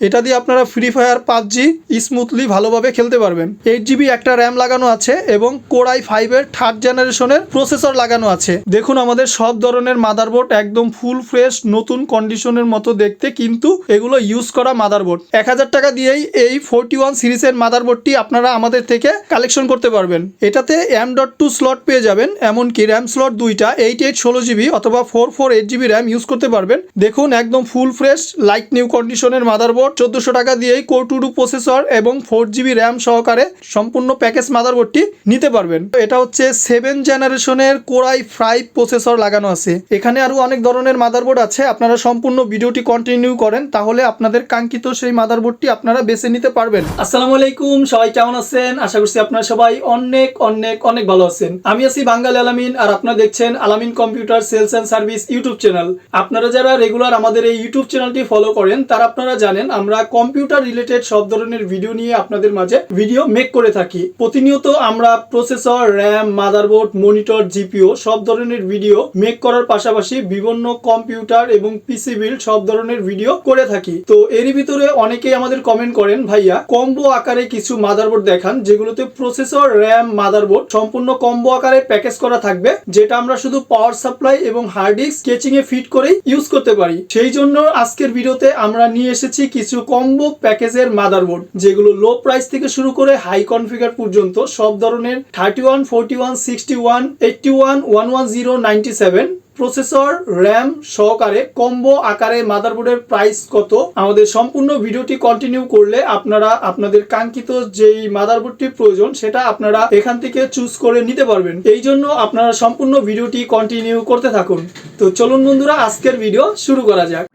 এটা দিয়ে আপনারা ফ্রি ফায়ার পাবজি স্মুথলি ভালোভাবে খেলতে পারবেন। এইট জিবি একটা র্যাম লাগানো আছে এবং কোরাই ফাইভের থার্ড জেনারেশনের প্রসেসর লাগানো আছে। দেখুন আমাদের সব ধরনের মাদারবোর্ড একদম ফুল ফ্রেশ নতুন কন্ডিশনের মতো দেখতে, কিন্তু এগুলো ইউজ করা মাদারবোর্ড এক হাজার টাকা দিয়েই এই ফোরটি ওয়ান সিরিজের মাদারবোর্ডটি আপনারা আমাদের থেকে কালেকশন করতে পারবেন। এটাতে এম ডট টু স্লট পেয়ে যাবেন, এমনকি র্যাম স্লট দুইটা এইট এইট ষোলো জিবি অথবা four four eight GB RAM use করতে পারবেন। দেখুন একদম ফুল ফ্রেশ লাইট নিউ কন্ডিশনের মাদারবোর্ড চোদ্দোশো টাকা দিয়েই কোর টু টু প্রসেসর এবং ফোর জিবি র্যাম সহকারে সম্পূর্ণ প্যাকেজ মাদারবোর্ডটি নিতে পারবেন। এটা হচ্ছে সেভেন জেনারেশনের কোরাই ফাইভ প্রসেসর লাগানো আছে। এখানে আরও অনেক ধরনের মাদারবোর্ড আছে। আপনারা সম্পূর্ণ ভিডিওটি কন্টিনিউ করেন, তাহলে আপনাদের কাঙ্ক্ষিত সেই মাদারবোর্ডটি আপনারা বেছে নিতে পারবেন। আসসালামু আলাইকুম, সবাই কেমন আছেন? আশা করছি আপনারা সবাই অনেক অনেক অনেক ভালো আছেন। আমি আছি বাঙ্গাল আলামিন আর আপনারা দেখছেন Alamin computer sales and service YouTube channel. আপনারা যারা রেগুলার আমাদের এই ইউটিউব চ্যানেলটি ফলো করেন, তারা আপনারা জানেন আমরা কম্পিউটার রিলেটেড সব ধরনের ভিডিও নিয়ে আপনাদের মাঝে ভিডিও মেক করে থাকি। প্রতিনিয়ত আমরা processor RAM motherboard monitor GPU সব ধরনের ভিডিও মেক করার পাশাপাশি বিভিন্ন কম্পিউটার এবং পিসি বিল্ড সব ধরনের ভিডিও করে থাকি। তো এরই ভিতরে অনেকেই আমাদের কমেন্ট করেন, ভাইয়া কম্বো আকারে কিছু মাদারবোর্ড দেখান, যেগুলোতে প্রসেসর র্যাম মাদারবোর্ড সম্পূর্ণ কম্বো আকারে প্যাকেজ করা থাকবে, যেটা আমরা শুধু পাওয়ার সাপ্লাই এবং হার্ড ডিস্ক স্কেচিং এ ফিট করেই ইউজ করতে পারি। সেই জন্য আজকের ভিডিওতে আমরা নিয়ে এসেছি কিছু কম্বো প্যাকেজের মাদারবোর্ড যেগুলো লো প্রাইস থেকে শুরু করে হাই কনফিগার পর্যন্ত সব ধরনের thirty one forty one sixty one eighty one one one zero ninety seven processor RAM সহকারে কম্বো আকারে মাদারবোর্ডের প্রাইস কত? আমাদের সম্পূর্ণ ভিডিওটি কন্টিনিউ করলে আপনারা, আপনাদের কাঙ্ক্ষিত যেই মাদারবোর্ডটি প্রয়োজন, সেটা আপনারা এখান থেকে চুজ করে নিতে পারবেন। এই জন্য আপনারা সম্পূর্ণ ভিডিওটি কন্টিনিউ করতে থাকুন। তো চলুন বন্ধুরা, আজকের ভিডিও শুরু করা যাক।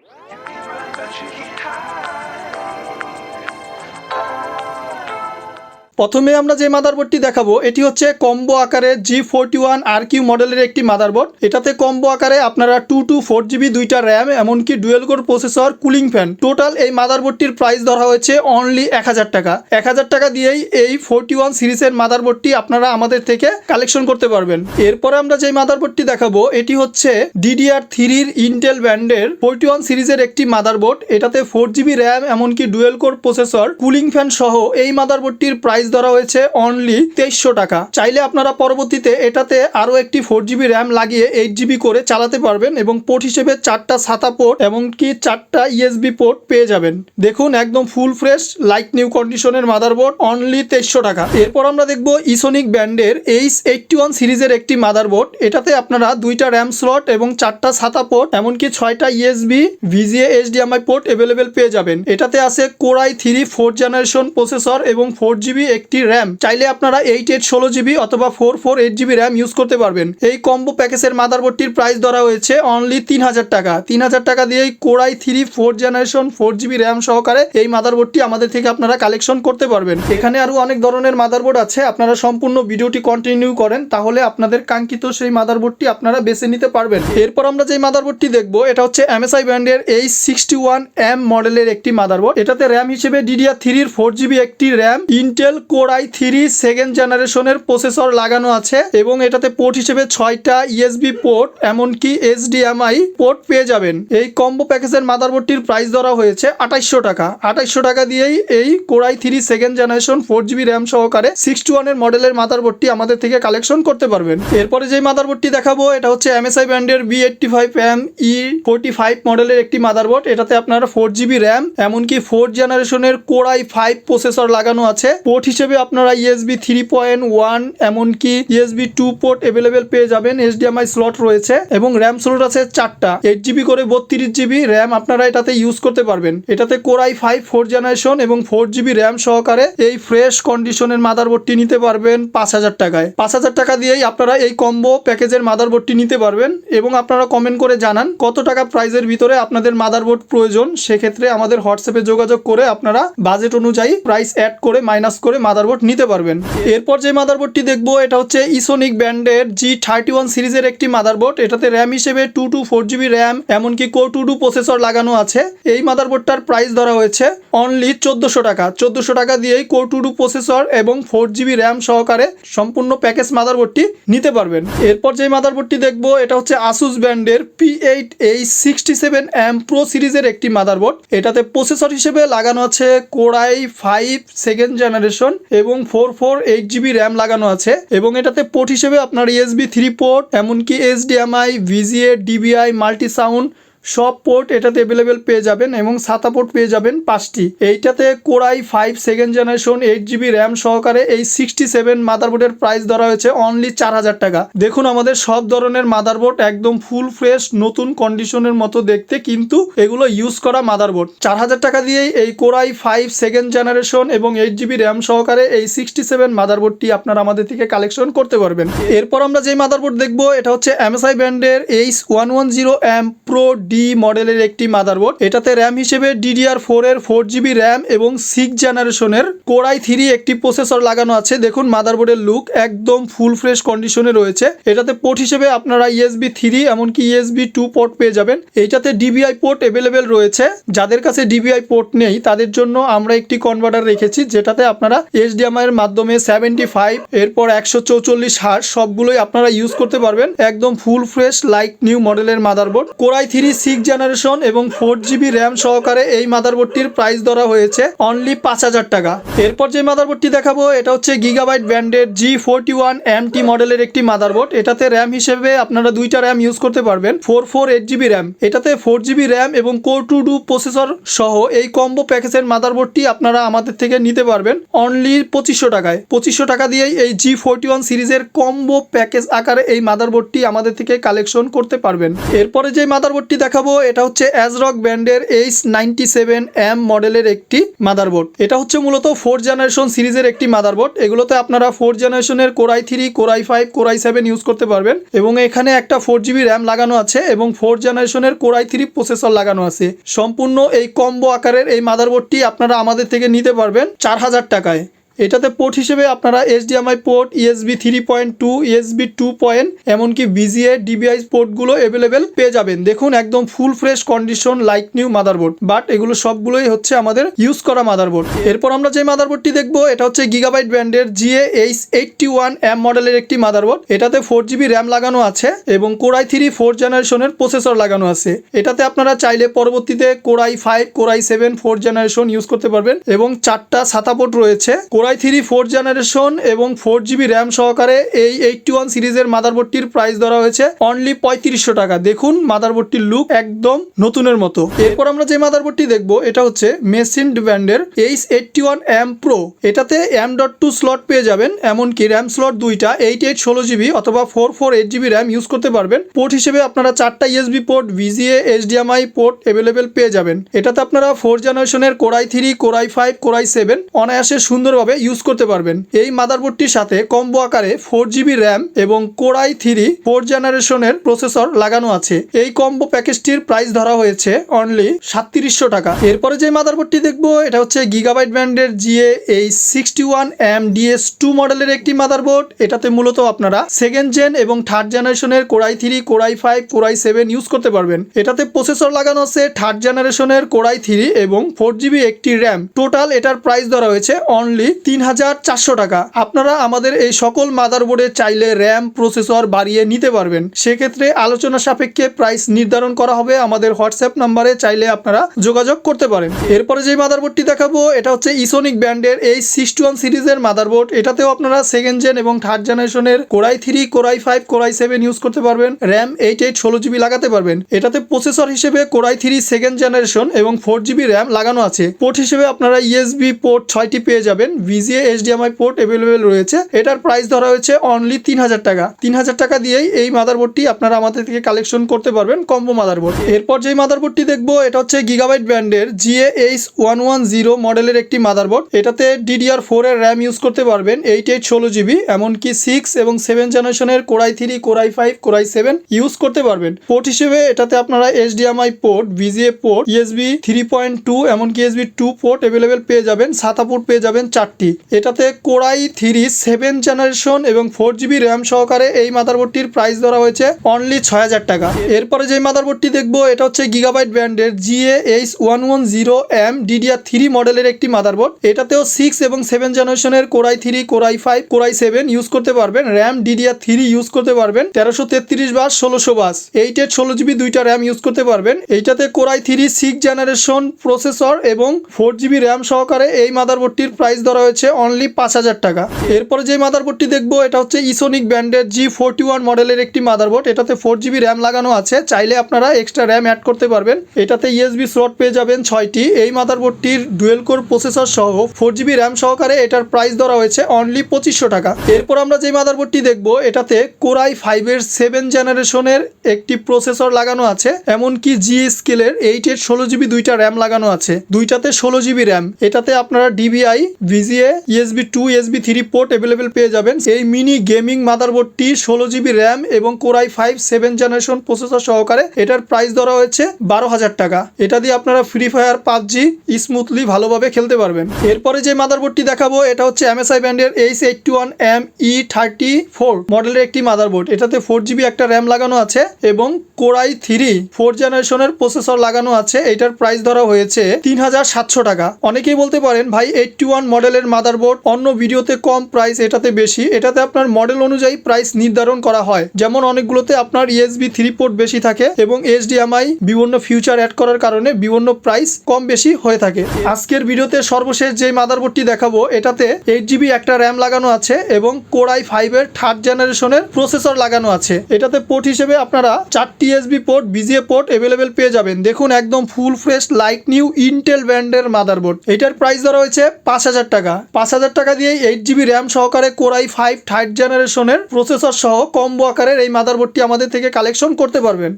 প্রথমে আমরা যে মাদারবোর্ডটি দেখাবো, এটি হচ্ছে কম্বো আকারে G forty one R Q মডেলের একটি মাদারবোর্ড এটাতে কম্বো আকারে আপনারা টু টু ফোর জিবি দুইটা র্যাম এমনকি dual core processor cooling fan total এই মাদারবোর্ডটির প্রাইস ধরা হয়েছে অনলি এক হাজার টাকা। এক হাজার টাকা দিয়েই এই ফোরটি ওয়ান সিরিজের মাদারবোর্ডটি আপনারা আমাদের থেকে কালেকশন করতে পারবেন। এরপরে আমরা যে মাদারবোর্ডটি দেখাবো, এটি হচ্ছে ডিডিআর থ্রির ইন্টেল ব্যান্ডের ফোরটি ওয়ান সিরিজের একটি মাদারবোর্ড এটাতে ফোর জিবি র্যাম এমনকি dual core processor cooling fan সহ এই মাদারবোর্ডটির প্রাইস ধরা হয়েছে অনলি তেইশশো টাকা। চাইলে আপনারা পরবর্তীতে এটাতে আরও একটি ফোর জিবি র্যাম লাগিয়ে এইট জিবি করে চালাতে পারবেন এবং পোর্ট হিসেবে চারটা সাতা পোর্ট এমনকি চারটা ইএসবি পোর্ট পেয়ে যাবেন। দেখুন, একদম ফুল ফ্রেশ লাইট নিউ কন্ডিশনের মাদারবোর্ড অনলি তেইশশো টাকা। এরপর আমরা দেখব ইসোনিক ব্যান্ডের এইচ এইটটি ওয়ান সিরিজের একটি মাদারবোর্ড এটাতে আপনারা দুইটা র্যাম স্লট এবং চারটা সাতা পোর্ট এমনকি ছয়টা USB VGA HDMI port available পেয়ে যাবেন। এটাতে আছে Core i three four generation processor এবং ফোর জিবি একটি র্যাম চাইলে আপনারা এইট এইট ষোলো জিবি অথবা four four eight GB RAM use করতে পারবেন। এই কম্বো প্যাকেজের মাদারবোর্ডটির প্রাইস ধরা হয়েছে অনলি তিন হাজার টাকা। তিন হাজার টাকা দিয়েই Core i three four generation four GB RAM সহকারে এই মাদারবোর্ডটি আমাদের থেকে আপনারা কালেকশন করতে পারবেন। এখানে আরও অনেক ধরনের মাদারবোর্ড আছে। আপনারা সম্পূর্ণ ভিডিওটি কন্টিনিউ করেন, তাহলে আপনাদের কাঙ্ক্ষিত সেই মাদারবোর্ডটি আপনারা বেছে নিতে পারবেন। এরপর আমরা যে মাদারবোর্ডটি দেখব, এটা হচ্ছে এমএসআই ব্র্যান্ডের এই সিক্সটি ওয়ান এম মডেলের একটি মাদারবোর্ড এটাতে র্যাম হিসেবে ডিডিআর থ্রির ফোর জিবি একটি RAM Intel core i three second জেনারেশনের প্রসেসর লাগানো আছে এবং এটাতে পোর্ট হিসেবে ছয়টা ইএসবি পোর্ট এমনকি এইচডিএমআই পোর্ট পেয়ে যাবেন। এই কম্বো প্যাকেজের মাদারবোর্ডটির প্রাইস ধরা হয়েছে আঠাইশশো টাকা। আঠাইশশো টাকা দিয়েই এই Core i three second generation four GB RAM সহকারে সিক্স সিক্সটি ওয়ানের মডেলের মাদারবোর্ডটি আমাদের থেকে কালেকশন করতে পারবেন। এরপরে যে মাদারবোর্ডটি দেখাবো, এটা হচ্ছে এমএসআই ব্র্যান্ডের B eighty five M E forty five মডেলের একটি মাদারবোর্ড এটাতে আপনারা ফোর জিবি র্যাম এমনকি ফোর জেনারেশনের কোরাই ফাইভ প্রসেসর লাগানো আছে। পোর্ট হিসেবে আপনারা ইএসবি থ্রি পয়েন্ট ওয়ান এমনকি ইএসবি টু পোর্ট অ্যাভেলেবেল পেয়ে যাবেন এইচডিএমআই স্লট রয়েছে, এবং র্যাম স্লট আছে চারটা। এইট জিবি করে বত্রিশ জিবি র্যাম আপনারা এটাতে ইউজ করতে পারবেন। এটাতে Core i five four generation এবং ফোর জিবি র্যাম সহকারে এই ফ্রেশ কন্ডিশনের মাদারবোর্ডটি নিতে পারবেন পাঁচ হাজার টাকায়। পাঁচ হাজার টাকা দিয়েই আপনারা এই কম্বো প্যাকেজের মাদারবোর্ডটি নিতে পারবেন এবং আপনারা কমেন্ট করে জানান কত টাকা প্রাইজের ভিতরে আপনাদের মাদারবোর্ড প্রয়োজন। সেক্ষেত্রে আমাদের হোয়াটসঅ্যাপে যোগাযোগ করে আপনারা বাজেট অনুযায়ী প্রাইস অ্যাড করে মাইনাস করে মাদারবোর্ড নিতে পারবেন। এরপর যে মাদারবোর্ডটি দেখব, এটা হচ্ছে ইসোনিক ব্যান্ডের জি থার্টি ওয়ান সিরিজের একটি মাদারবোর্ড এটাতে র্যাম হিসেবে two two four GB RAM এমনকি কো টু টু প্রসেসর লাগানো আছে। এই মাদারবোর্ডটার প্রাইস ধরা হয়েছে অনলি চোদ্দোশো টাকা। চোদ্দোশো টাকা দিয়েই কো টু টু প্রসেসর এবং ফোর জিবি র্যাম সহকারে সম্পূর্ণ প্যাকেজ মাদারবোর্ডটি নিতে পারবেন। এরপর যে মাদারবোর্ডটি দেখব, এটা হচ্ছে আসুস ব্র্যান্ডের P eight H sixty seven M pro সিরিজের একটি মাদারবোর্ড এটাতে প্রসেসর হিসেবে লাগানো আছে core i five second generation এবং four four eight GB RAM লাগানো আছে এবং এটাতে পোর্ট হিসেবে আপনার ইএসবি থ্রি পোর্ট এমনকি HDMI VGA DVI multi sound সব পোর্ট এটাতে অ্যাভেলেবেল পেয়ে যাবেন এবং সাতা পোর্ট পেয়ে যাবেন পাঁচটি। এইটাতে Core i five second generation eight GB RAM সহকারে এই সিক্সটি সেভেন মাদারবোর্ডের প্রাইস ধরা হয়েছে অনলি চার হাজার টাকা। দেখুন আমাদের সব ধরনের মাদারবোর্ড একদম ফুল ফ্রেশ নতুন কন্ডিশনের মতো দেখতে, কিন্তু এগুলো ইউজ করা মাদারবোর্ড চার হাজার টাকা দিয়েই এই Core i five second generation এবং এইট জিবি র্যাম সহকারে এই সিক্সটি সেভেন মাদারবোর্ডটি আপনারা আমাদের থেকে কালেকশন করতে পারবেন। এরপর আমরা যে মাদারবোর্ড দেখব, এটা হচ্ছে এমএসআই ব্র্যান্ডের H one one zero M pro D মডেলের একটি মাদারবোর্ড এটাতে র্যাম হিসেবে ডিডিআর ফোর এর ফোর জিবি র্যাম এবং সিক্স জেনারেশনের কোরাই থ্রি একটি প্রসেসর লাগানো আছে। দেখুন মাদারবোর্ডের লুক একদম ফুল ফ্রেশ কন্ডিশনে রয়েছে। এটাতে পোর্ট হিসেবে আপনারা ইএসবি থ্রি এমনকি ইএসবি টু পোর্ট পেয়ে যাবেন। এইটাতে ডিবিআই পোর্ট অ্যাভেলেবেল রয়েছে। যাদের কাছে ডিবিআই পোর্ট নেই, তাদের জন্য আমরা একটি কনভার্টার রেখেছি, যেটাতে আপনারা এইচডিএমআই এর মাধ্যমে সেভেন্টি ফাইভ এরপর একশো চৌচল্লিশ হার্স সবগুলোই আপনারা ইউজ করতে পারবেন। একদম ফুল ফ্রেশ লাইক নিউ মডেলের motherboard Core i three six generation এবং ফোর জিবি র্যাম সহকারে এই মাদারবোর্ডটির প্রাইস ধরা হয়েছে অনলি পাঁচ হাজার টাকা। এরপর যে মাদারবোর্ডটি দেখাবো, এটা হচ্ছে গিগাবাইট ব্র্যান্ডের G forty one M T মডেলের একটি মাদারবোর্ড এটাতে র্যাম হিসেবে আপনারা দুইটা র্যাম ইউজ করতে পারবেন four four eight GB RAM এটাতে ফোর জিবি র্যাম এবং কোর টু ডু প্রসেসর সহ এই কম্বো প্যাকেজের মাদারবোর্ডটি আপনারা আমাদের থেকে নিতে পারবেন অনলি পঁচিশশো টাকায়। পঁচিশশো টাকা দিয়েই এই জি ফোরটি ওয়ান সিরিজের কম্বো প্যাকেজ আকারে এই মাদারবোর্ডটি আমাদের থেকে কালেকশন করতে পারবেন। এরপরে যে মাদারবোর্ডটি দেখাবো, এটা হচ্ছে অ্যাজরক ব্র্যান্ডের এইচ নাইনটি সেভেন এম মডেলের একটি মাদারবোর্ড এটা হচ্ছে মূলত ফোর জেনারেশন সিরিজের একটি মাদারবোর্ড এগুলোতে আপনারা ফোর জেনারেশনের Core i three Core i five Core i seven use করতে পারবেন। এবং এখানে একটা ফোর জিবি র্যাম লাগানো আছে এবং ফোর জেনারেশনের কোরাই থ্রি প্রসেসর লাগানো আছে। সম্পূর্ণ এই কম্বো আকারের এই মাদারবোর্ডটি আপনারা আমাদের থেকে নিতে পারবেন চার হাজার টাকায়। এটাতে পোর্ট হিসেবে আপনারা HDMI port USB three point two USB two point এমনকি বিজিএ ডিবিআই পোর্টগুলো অ্যাভেলেবেল পেয়ে যাবেন। দেখুন, একদম full fresh condition like new motherboard but এগুলো সবগুলোই হচ্ছে আমাদের ইউজ করা মাদারবোর্ড এরপর আমরা যে মাদারবোর্ডটি দেখব, এটা হচ্ছে গিগাবাইট ব্র্যান্ডের GA H eighty one M মডেলের একটি মাদারবোর্ড এটাতে ফোর জিবি র্যাম লাগানো আছে এবং কোরাই থ্রি ফোর জেনারেশনের প্রসেসর লাগানো আছে। এটাতে আপনারা চাইলে পরবর্তীতে Core i five Core i seven four generation use করতে পারবেন এবং চারটা ছাতা পোর্ট রয়েছে। Core i three four generation এবং ফোর জিবি র্যাম সহকারে এই এইটটি ওয়ান সিরিজের মাদারবোর্ডটির প্রাইস ধরা হয়েছে অনলি পঁয়ত্রিশশো টাকা। দেখুন মাদারবোর্ডটির লুক একদম নতুনের মতো। এরপর আমরা যে মাদারবোর্ডটি দেখব, এটা হচ্ছে মেসিন ব্র্যান্ডের H eighty one M pro এটাতে এম ডট টু স্লট পেয়ে যাবেন, এমনকি র্যাম স্লট দুইটা এইট এইট ষোলো জিবি অথবা four four eight GB RAM use করতে পারবেন। পোর্ট হিসেবে আপনারা চারটা USB port VGA HDMI port available পেয়ে যাবেন। এটাতে আপনারা ফোর জেনারেশনের Core i three Core i five Core i seven অনায়াসে সুন্দরভাবে ইউজ করতে পারবেন। এই মাদারবোর্ডটির সাথে কম্বো আকারে ফোর জিবি র্যাম এবং কোরাই থ্রি ফোর জেনারেশনের প্রসেসর লাগানো আছে। এই কম্বো প্যাকেজটির প্রাইস ধরা হয়েছে অনলি সাতত্রিশশো টাকা। এরপরে যে মাদারবোর্ডটি দেখব, এটা হচ্ছে গিগাবাইট ব্র্যান্ডের GA H sixty one M DS two মডেলের একটি মাদারবোর্ড এটাতে মূলত আপনারা সেকেন্ড জেন এবং থার্ড জেনারেশনের Core i three Core i five Core i seven use করতে পারবেন। এটাতে প্রসেসর লাগানো আছে থার্ড জেনারেশনের কোরাই থ্রি এবং ফোর জিবি একটি র্যাম টোটাল এটার প্রাইস ধরা হয়েছে অনলি তিন হাজার চারশো টাকা। আপনারা আমাদের এই সকল মাদারবোর্ডে চাইলে র্যাম, প্রসেসর বাড়িয়ে নিতে পারবেন। সেক্ষেত্রে আলোচনা সাপেক্ষে প্রাইস নির্ধারণ করা হবে আমাদের হোয়াটসঅ্যাপ নাম্বারে, চাইলে আপনারা যোগাযোগ করতে পারেন। এরপরে যে মাদারবোর্ডটি দেখাবো, এটা হচ্ছে ইসোনিক ব্র্যান্ডের এই সিক্সটি ওয়ান সিরিজের মাদারবোর্ড এটাতেও আপনারা সেকেন্ড জেন এবং থার্ড জেনারেশনের Core i three Core i five Core i seven use করতে পারবেন। র্যাম এইট এইট ষোলো জিবি লাগাতে পারবেন। এটাতে প্রসেসর হিসেবে Core i three second generation এবং ফোর জিবি র্যাম লাগানো আছে। পোর্ট হিসেবে আপনারা ইএসবি পোর্ট ছয়টি পেয়ে যাবেন। ভিজিএ এইচডিএমআই পোর্ট অ্যাভেলেবেল রয়েছে। এটার প্রাইস ধরা হয়েছে অনলি তিন হাজার টাকা। তিন হাজার টাকা দিয়েই এই মাদারবোর্ডটি আপনারা আমাদের থেকে কালেকশন করতে পারবেন কম্বো মাদারবোর্ড এরপর যেই মাদারবোর্ডটি দেখব, এটা হচ্ছে গিগাবাইট ব্র্যান্ডের GA H one one zero মডেলের একটি মাদারবোর্ড এটাতে ডিডিআর ফোর এর র্যাম ইউজ করতে পারবেন এইট এইট ষোলো জিবি এমনকি সিক্স এবং সেভেন জেনারেশনের core i three core i five core i seven use করতে পারবেন। পোর্ট হিসেবে এটাতে আপনারা HDMI port VGA port USB three point two এমনকি ইএসবি টু পোর্ট অ্যাভেলেবেল পেয়ে যাবেন সাতা পোর্ট পেয়ে যাবেন চারটি। মাদারবোর্ডটি এটাতে Core i three, seven generation এবং ফোর জিবি র্যাম সহকারে এই মাদারবোর্ডটির প্রাইস ধরা হয়েছে অনলি ছয় হাজার টাকা। এরপরে যে মাদারবোর্ডটি দেখব, এটা হচ্ছে গিগাবাইট ব্র্যান্ডের GA H one one zero M DDR three মডেলের একটি মাদারবোর্ড। এটাতেও সিক্স এবং সেভেন জেনারেশনের Core i three, Core i five Core i seven use করতে পারবেন। র্যাম ডিডিআর থ্রি ইউজ করতে পারবেন। তেরোশো তেত্রিশ বাস, ষোলোশো বাস। এইটের ষোলো জিবি দুইটা র্যাম ইউজ করতে পারবেন। এইটাতে Core i three six generation processor এবং ফোর জিবি র্যাম সহকারে এই মাদারবোর্ডটির প্রাইস ধরা হয়েছে। অনলি পাঁচ হাজার টাকা। এরপরে যে মাদারবোর্ডটি দেখব, এটা হচ্ছে ইসোনিক ব্র্যান্ডের জি ফোরটি ওয়ান মডেলের একটি মাদারবোর্ড এটাতে ফোর জিবি র্যাম লাগানো আছে। চাইলে আপনারা এক্সট্রা র্যাম অ্যাড করতে পারবেন। এটাতে ইএসবি স্লট পেয়ে যাবেন ছয়টি। এই মাদারবোর্ডটির ডুয়েল কোর প্রসেসর সহ ফোর জিবি র্যাম সহকারে এটার প্রাইস ধরা হয়েছে অনলি পঁচিশশো টাকা। এরপর আমরা যে মাদারবোর্ডটি দেখব, এটাতে কোরাই ফাইভের সেভেন জেনারেশনের একটি প্রসেসর লাগানো আছে। এমনকি জি স্কেলের এইটের ষোলো জিবি দুইটা র্যাম লাগানো আছে। দুইটাতে ষোলো জিবি র্যাম এটাতে আপনারা DVI VGA USB two USB three port available পেয়ে যাবেন। এই মিনি গেমিং মাদারবোর্ডটি ষোলো জিবি র্যাম এবং Core i five seven generation processor সহকারে এটার প্রাইস ধরা হয়েছে বারো হাজার টাকা। এটা দিয়ে আপনারা ফ্রি ফায়ার পাবজি স্মুথলি ভালোভাবে খেলতে পারবেন। এরপরে যে মাদারবোর্ডটি দেখাবো, এটা হচ্ছে এমএসআই ব্র্যান্ডের H eighty one M E thirty four মডেলের একটি মাদারবোর্ড এটাতে ফোর জিবি একটা র্যাম লাগানো আছে এবং কোরাই থ্রি ফোর জেনারেশনের প্রসেসর লাগানো আছে। এটার প্রাইস ধরা হয়েছে তিন হাজার সাতশো টাকা। অনেকেই বলতে পারেন, ভাই, এইটটি ওয়ান মডেলের মাদারবোর্ড, অন্য ভিডিওতে কম প্রাইস, এটাতে বেশি। এটাতে আপনার মডেল অনুযায়ী প্রাইস নির্ধারণ করা হয়। যেমন অনেকগুলোতে আপনার ইএসবি থ্রি পোর্ট বেশি থাকে এবং এইচডিএমআই বিভিন্ন ফিউচার অ্যাড করার কারণে বিভিন্ন প্রাইস কম বেশি হয়ে থাকে। আজকের ভিডিওতে সর্বশেষ যে মাদারবোর্ডটি দেখাবো, এটাতে এইট জিবি একটা র্যাম লাগানো আছে এবং কোরাই ফাইভের থার্ড জেনারেশনের প্রসেসর লাগানো আছে। এটাতে পোর্ট হিসেবে আপনারা চারটি USB port, VGA port available পেয়ে যাবেন। দেখুন একদম full fresh like new Intel ব্র্যান্ডের মাদারবোর্ড এটার প্রাইস ধরা হয়েছে পাঁচ হাজার টাকা। পাঁচ হাজার টাকা দিয়ে এইট জিবি র্যাম সহকারে কোরাই ফাইভ থার্ড জেনারেশনের প্রসেসর সহ কম্বো আকারের এই মাদারবোর্ডটি আমাদের থেকে কালেকশন করতে পারবেন।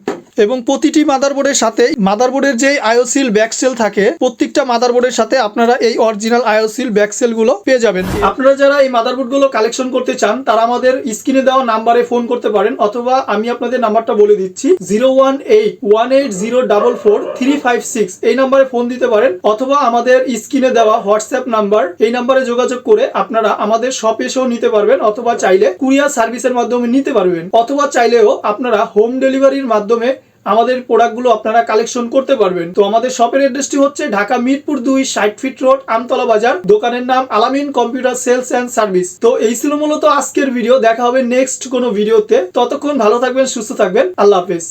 এবং প্রতিটি মাদারবোর্ডের সাথে মাদারবোর্ডের যে আয়োসিল ব্যাকসেল থাকে, প্রত্যেকটা মাদারবোর্ডের সাথে আপনারা এই অরিজিনাল আয়োসিল ব্যাকসেলগুলো পেয়ে যাবেন। আপনারা যারা এই মাদারবোর্ডগুলো কালেকশন করতে চান, তারা আমাদের স্ক্রিনে দেওয়া নাম্বারে ফোন করতে পারেন অথবা আমি আপনাদের নাম্বারটা বলে দিচ্ছি zero one eight one eight zero double four three five six এই নাম্বারে ফোন দিতে পারেন অথবা আমাদের স্ক্রিনে দেওয়া হোয়াটসঅ্যাপ নাম্বার, এই নাম্বারে যোগাযোগ করে আপনারা আমাদের শপ এসেও নিতে পারবেন অথবা চাইলে কুরিয়ার সার্ভিসের মাধ্যমে নিতে পারবেন। অথবা চাইলেও আপনারা হোম ডেলিভারির মাধ্যমে আমাদের প্রোডাক্টগুলো আপনারা কালেকশন করতে পারবেন। তো আমাদের শপের অ্যাড্রেসটি হচ্ছে ঢাকা মিরপুর দুই ষাট ফিট রোড আমতলা বাজার। দোকানের নাম আলামিন কম্পিউটার সেলস অ্যান্ড সার্ভিস তো এই ছিল মূলত আজকের ভিডিও দেখা হবে নেক্সট কোনো ভিডিওতে ততক্ষণ ভালো থাকবেন, সুস্থ থাকবেন। আল্লাহ হাফেজ।